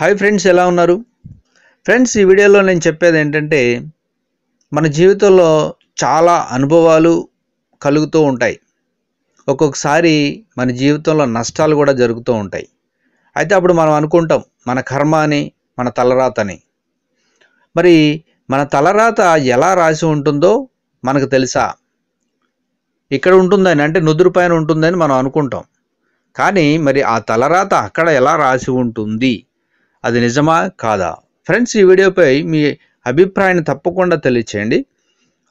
Hi friends ఎలా ఉన్నారు? Friends ఈ వీడియోలో నేను చెప్పేది ఏంటంటే మన జీవితంలో చాలా అనుభవాలు కలుగుతూ ఉంటాయి. ఒక్కొక్కసారి మన జీవితంలో నష్టాలు కూడా జరుగుతూ ఉంటాయి. అయితే అప్పుడు మనం అనుకుంటాం మన కర్మ అని మన తలరాత అని. మరి మన తలరాత ఎలా రాసి ఉంటుందో మనకు తెలుసా? ఇక్కడ ఉంటుందని అంటే నుదురు పైన ఉంటుందని మనం అనుకుంటాం. కానీ మరి ఆ తలరాత అక్కడ ఎలా రాసి ఉంటుంది? అది నిజమా? కాదా? ఫ్రెండ్స్ ఈ వీడియోపై మీ అభిప్రాయాన్ని తప్పకుండా తెలియచేయండి.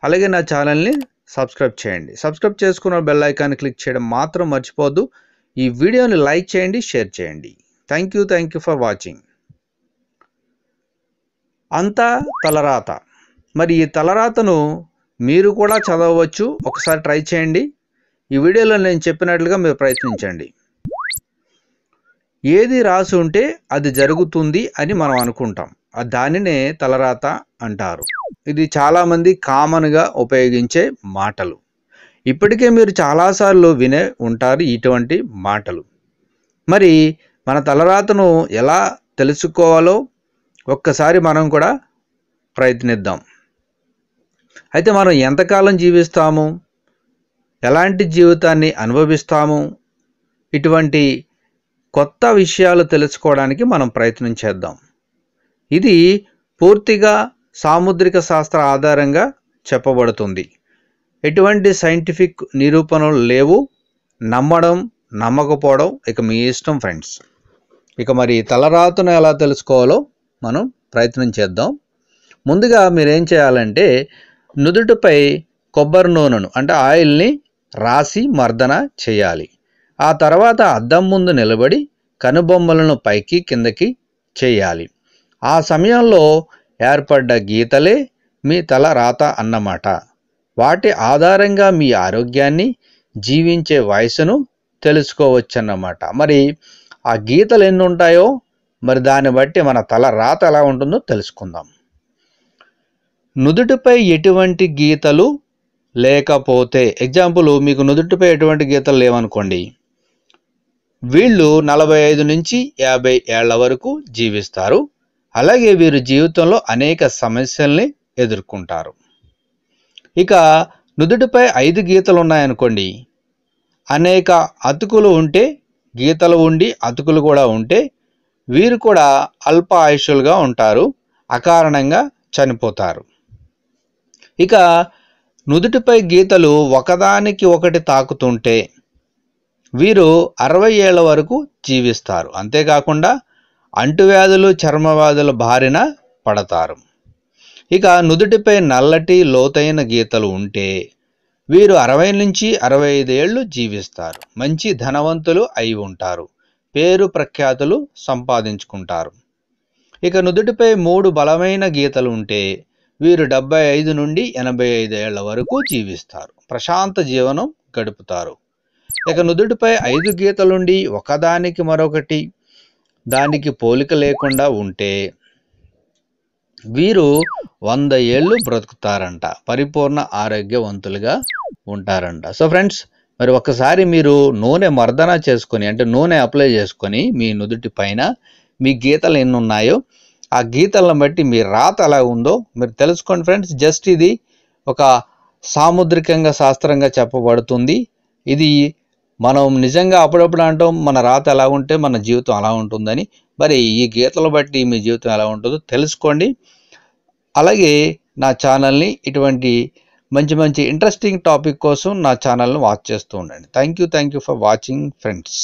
అలాగే నా ఛానల్ని సబ్స్క్రైబ్ చేయండి. సబ్స్క్రైబ్ చేసుకున్న బెల్ ఐకాన్ క్లిక్ చేయడం మాత్రం మర్చిపోద్దు ఈ వీడియోని లైక్ చేయండి షేర్ చేయండి. Thank you thank you for watching. అంతా తలరాత. మరి ఈ తలరాతను మీరు కూడా చదవవచ్చు. ఒకసారి ట్రై చేయండి. ఈ వీడియోలో నేను చెప్పినట్లుగా మీరు ప్రయత్నించండి. ఏది రాసి ఉంటే అది జరుగుతుంది అని మనం అనుకుంటాం. దానినే తలరాత అంటారు. ఇది చాలామంది కామన్గా ఉపయోగించే మాటలు. ఇప్పటికే మీరు చాలాసార్లు వినే ఉంటారు ఇటువంటి మాటలు. మరి మన తలరాతను ఎలా తెలుసుకోవాలో ఒక్కసారి మనం కూడా ప్రయత్నిద్దాం. అయితే మనం ఎంతకాలం జీవిస్తాము? ఎలాంటి జీవితాన్ని అనుభవిస్తాము? ఇటువంటి కొత్త విషయాలు తెలుసుకోవడానికి మనం ప్రయత్నం చేద్దాం. ఇది పూర్తిగా సాముద్రిక శాస్త్ర ఆధారంగా చెప్పబడుతుంది. ఎటువంటి సైంటిఫిక్ నిరూపణలు లేవు. నమ్మడం నమ్మకపోవడం ఇక మీ ఇష్టం ఫ్రెండ్స్. ఇక మరి తలరాతను ఎలా తెలుసుకోవాలో మనం ప్రయత్నం చేద్దాం. ముందుగా మీరేం చేయాలంటే నుదుటిపై కొబ్బరి నూనెను అంటే ఆయిల్ని రాసి మర్దన చేయాలి. ఆ తర్వాత అద్దం ముందు నిలబడి కనుబొమ్మలను పైకి కిందకి చేయాలి. ఆ సమయంలో ఏర్పడ్డ గీతలే మీ తల రాత అన్నమాట. వాటి ఆధారంగా మీ ఆరోగ్యాన్ని జీవించే వయసును తెలుసుకోవచ్చన్నమాట. మరి ఆ గీతలు ఎన్ని ఉంటాయో మరి దాన్ని బట్టి మన తల రాత ఎలా ఉంటుందో తెలుసుకుందాం. నుదుటిపై ఎటువంటి గీతలు లేకపోతే ఎగ్జాంపుల్ మీకు నుదుటిపై ఎటువంటి గీతలు లేవనుకోండి. వీళ్ళు నలభై ఐదు నుంచి యాభై ఏళ్ళ వరకు జీవిస్తారు. అలాగే వీరు జీవితంలో అనేక సమస్యల్ని ఎదుర్కొంటారు. ఇక నుదుటిపై ఐదు గీతలు ఉన్నాయనుకోండి. అనేక అతుకులు ఉంటే గీతలు ఉండి అతుకులు కూడా ఉంటే వీరు కూడా అల్ప ఆయుషులుగా ఉంటారు అకారణంగా చనిపోతారు. ఇక నుదుటిపై గీతలు ఒకదానికి ఒకటి తాకుతుంటే వీరు అరవై ఏళ్ళ వరకు జీవిస్తారు. అంతేకాకుండా అంటువ్యాధులు చర్మవ్యాధుల బారిన పడతారు. ఇక నుదుటిపై నల్లటి లోతైన గీతలు ఉంటే వీరు అరవై నుంచి అరవై ఐదు ఏళ్ళు జీవిస్తారు. మంచి ధనవంతులు అయి ఉంటారు. పేరు ప్రఖ్యాతులు సంపాదించుకుంటారు. ఇక నుదుటిపై మూడు బలమైన గీతలు ఉంటే వీరు డెబ్బై ఐదు నుండి ఎనభై ఐదు ఏళ్ళ వరకు జీవిస్తారు. ప్రశాంత జీవనం గడుపుతారు. ఇక నుదుటిపై ఐదు గీతలుండి ఒకదానికి మరొకటి దానికి పోలిక లేకుండా ఉంటే వీరు వంద ఏళ్ళు బ్రతుకుతారంట పరిపూర్ణ ఆరోగ్యవంతులుగా ఉంటారంట. సో ఫ్రెండ్స్ మరి ఒకసారి మీరు నూనె మర్దన చేసుకొని అంటే నూనె అప్లై చేసుకొని మీ నుదుటి పైన మీ గీతలు ఎన్ని ఉన్నాయో ఆ గీతలను బట్టి మీ రాత ఎలా ఉందో మీరు తెలుసుకోండి ఫ్రెండ్స్. జస్ట్ ఇది ఒక సాముద్రికంగా శాస్త్రంగా చెప్పబడుతుంది. ఇది మనం నిజంగా అప్పుడప్పుడు అంటాం మన రాత ఎలా ఉంటే మన జీవితం అలా ఉంటుందని. మరి ఈ గీతలు బట్టి మీ జీవితం ఎలా ఉంటుందో తెలుసుకోండి. అలాగే నా ఛానల్ని ఇటువంటి మంచి మంచి ఇంట్రెస్టింగ్ టాపిక్ కోసం నా ఛానల్ని వాచ్ చేస్తూ ఉండండి. Thank you thank you for watching friends